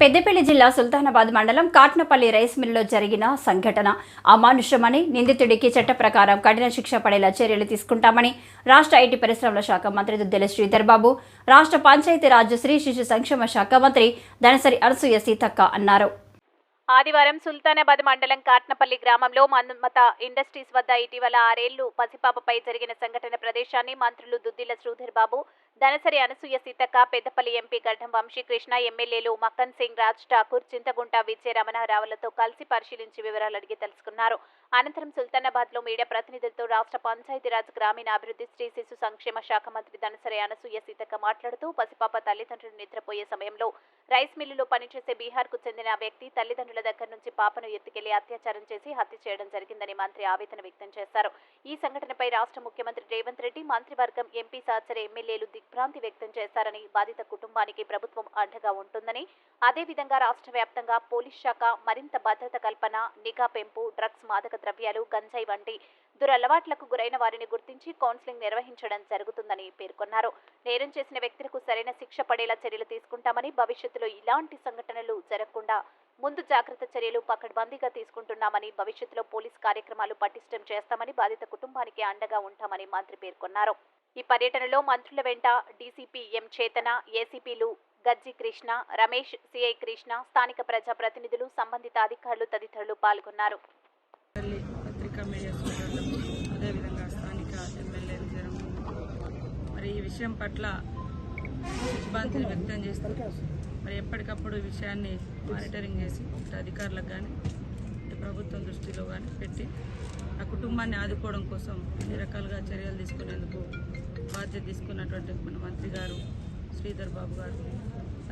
పెద్దపల్లి జిల్లా సుల్తానాబాద్ మండలం కాట్నపల్లి రైస్ మిల్లులో జరిగిన సంఘటన. అమానుషమని నిందితుడికి చట్ట ప్రకారం కఠిన శిక్ష పడేలా చర్యలు తీసుకుంటామని రాష్ట్ర ఐటీ పరిశ్రమల శాఖ మంత్రి దుద్దెల శ్రీధర్ బాబు రాష్ట్ర పంచాయతీరాజ్ శ్రీ శిశు సంక్షేమ శాఖ మంత్రి దనసరి అనసూయ సీతక్క అన్నారు. ఆదివారం సుల్తానాబాద్ మండలం కాట్నపల్లి గ్రామంలో మన్మత ఇండస్ట్రీస్ వద్ద ఇటీవల ఆరేళ్ళు పసిపాపపై జరిగిన సంఘటన ప్రదేశాన్ని మంత్రులు దుద్దిల శ్రీధర్ బాబు దనసరి అనసూయ సీతక్క పెద్దపల్లి ఎంపీ గడ్డం వంశీకృష్ణ ఎమ్మెల్యేలు మక్కన్ సింగ్ రాజ్ ఠాకూర్ చింతగుంట విజయ రమణారావులతో కలిసి పరిశీలించి వివరాలు అడిగి తెలుసుకున్నారు. అనంతరం సుల్తానాబాద్లో మీడియా ప్రతినిధులతో రాష్ట్ర పంచాయతీరాజ్ గ్రామీణాభివృద్ధి స్త్రీ శిశు సంక్షేమ శాఖ మంత్రి దనసరి అనసూయ సీతక్క మాట్లాడుతూ పసిపాప తల్లిదండ్రులు నిద్రపోయే సమయంలో రైస్ మిల్లులో పనిచేసే బీహార్కు చెందిన వ్యక్తి తల్లిదండ్రుల దగ్గర నుంచి పాపను ఎత్తుకెళ్ళి అత్యాచారం చేసి హత్య చేయడం జరిగిందని మంత్రి ఆవేదన వ్యక్తం చేశారు. ఈ సంఘటనపై రాష్ట్ర ముఖ్యమంత్రి రేవంత్ రెడ్డి మంత్రివర్గం ఎంపీ సహచర ఎమ్మెల్యేలు దిగ్భ్రాంతి వ్యక్తం చేశారని బాధిత కుటుంబానికి ప్రభుత్వం అండగా ఉంటుందని అదేవిధంగా రాష్ట్ర వ్యాప్తంగా పోలీస్ శాఖ మరింత భద్రత కల్పన నిఘా పెంపు డ్రగ్స్ మాదక ద్రవ్యాలు గంజాయి వంటి దురలవాట్లకు గురైన వారిని గుర్తించి కౌన్సిలింగ్ నిర్వహించడం జరుగుతుందని పేర్కొన్నారు. నేరం చేసిన వ్యక్తులకు సరైన శిక్ష పడేలా చర్యలు తీసుకుంటామని భవిష్యత్తులో ఇలాంటి సంఘటనలు జరగకుండా ముందు జాగ్రత్త చర్యలు పకడ్బందీగా తీసుకుంటున్నామని భవిష్యత్తులో పోలీస్ కార్యక్రమాలు పటిష్టం చేస్తామని బాధిత కుటుంబానికి అండగా ఉంటామని మంత్రి పేర్కొన్నారు. ఈ పర్యటనలో మంత్రుల వెంట డీసీపీ ఎం చేతన ఏసీపీలు గజ్జి కృష్ణ రమేష్ సిఐ కృష్ణ స్థానిక ప్రజాప్రతినిధులు సంబంధిత అధికారులు తదితరులు పాల్గొన్నారు తల్లి పత్రికా మీడియా సోదరులకు అదేవిధంగా స్థానిక ఎమ్మెల్యే విజయం మరి ఈ విషయం పట్ల దిగ్భ్రాంతిని వ్యక్తం చేస్తూ మరి ఎప్పటికప్పుడు విషయాన్ని మానిటరింగ్ చేసి ఇటు అధికారులకు కానీ ఇటు ప్రభుత్వం దృష్టిలో కానీ పెట్టి ఆ కుటుంబాన్ని ఆదుకోవడం కోసం అన్ని రకాలుగా చర్యలు తీసుకునేందుకు బాధ్యత తీసుకున్నటువంటి మన మంత్రి గారు శ్రీధర్ బాబు గారు.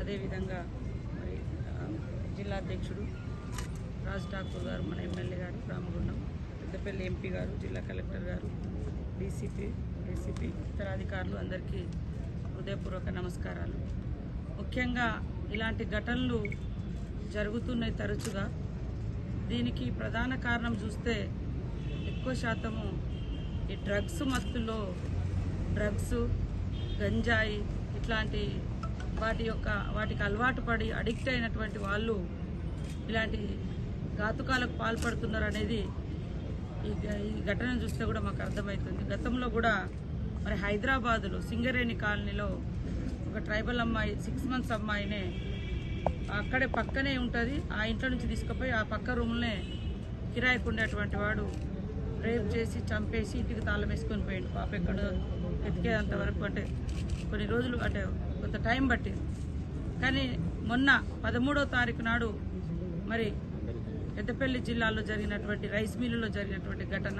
అదేవిధంగా మరి జిల్లా అధ్యక్షుడు రాజ్ ఠాకూర్ గారు మన ఎమ్మెల్యే గారు రామగుండం పెద్దపల్లి ఎంపీ గారు జిల్లా కలెక్టర్ గారు డీసీపీ డీసీపీ ఇతర అధికారులు అందరికీ హృదయపూర్వక నమస్కారాలు. ముఖ్యంగా ఇలాంటి ఘటనలు జరుగుతున్నాయి తరచుగా. దీనికి ప్రధాన కారణం చూస్తే ఎక్కువ శాతము ఈ డ్రగ్స్ మత్తులో డ్రగ్స్ గంజాయి ఇట్లాంటి వాటి యొక్క వాటికి అలవాటు పడి అడిక్ట్ అయినటువంటి వాళ్ళు ఇలాంటి ఘాతుకాలకు పాల్పడుతున్నారు అనేది ఈ ఈ ఘటన చూస్తే కూడా మాకు అర్థమవుతుంది గతంలో కూడా మరి హైదరాబాదులో సింగరేణి కాలనీలో ఒక ట్రైబల్ అమ్మాయి సిక్స్ మంత్స్ అమ్మాయినే అక్కడే పక్కనే ఉంటుంది. ఆ ఇంట్లో నుంచి తీసుకుపోయి ఆ పక్క రూమ్లనే కిరాయికి ఉండేటువంటి వాడు రేప్ చేసి చంపేసి ఇంటికి తాళం వేసుకొని పోయిండు. పాప ఎక్కడ వెతికేంత వరకు అంటే కొన్ని రోజులు అంటే కొంత టైం పట్టింది. కానీ మొన్న పదమూడో తారీఖు నాడు మరి పెద్దపల్లి జిల్లాలో జరిగినటువంటి రైస్ మిల్లులో జరిగినటువంటి ఘటన.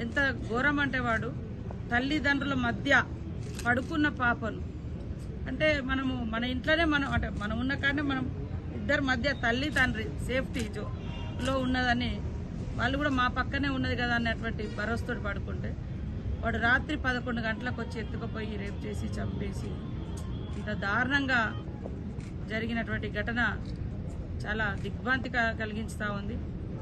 ఎంత ఘోరం అంటే వాడు తల్లిదండ్రుల మధ్య పడుకున్న పాపను అంటే మనము మన ఇంట్లోనే మనం అంటే మనం ఉన్న కాడనే మనం ఇద్దరి మధ్య తల్లి తండ్రి సేఫ్టీ జోలో ఉన్నదని వాళ్ళు కూడా మా పక్కనే ఉన్నది కదా అన్నటువంటి భరోసాతో పడుకుంటే వాడు రాత్రి పదకొండు గంటలకు వచ్చి ఎత్తుకుపోయి రేపు చేసి చంపేసి ఇంత దారుణంగా జరిగినటువంటి ఘటన చాలా దిగ్భ్రాంతి క- కలిగించుతా ఉంది.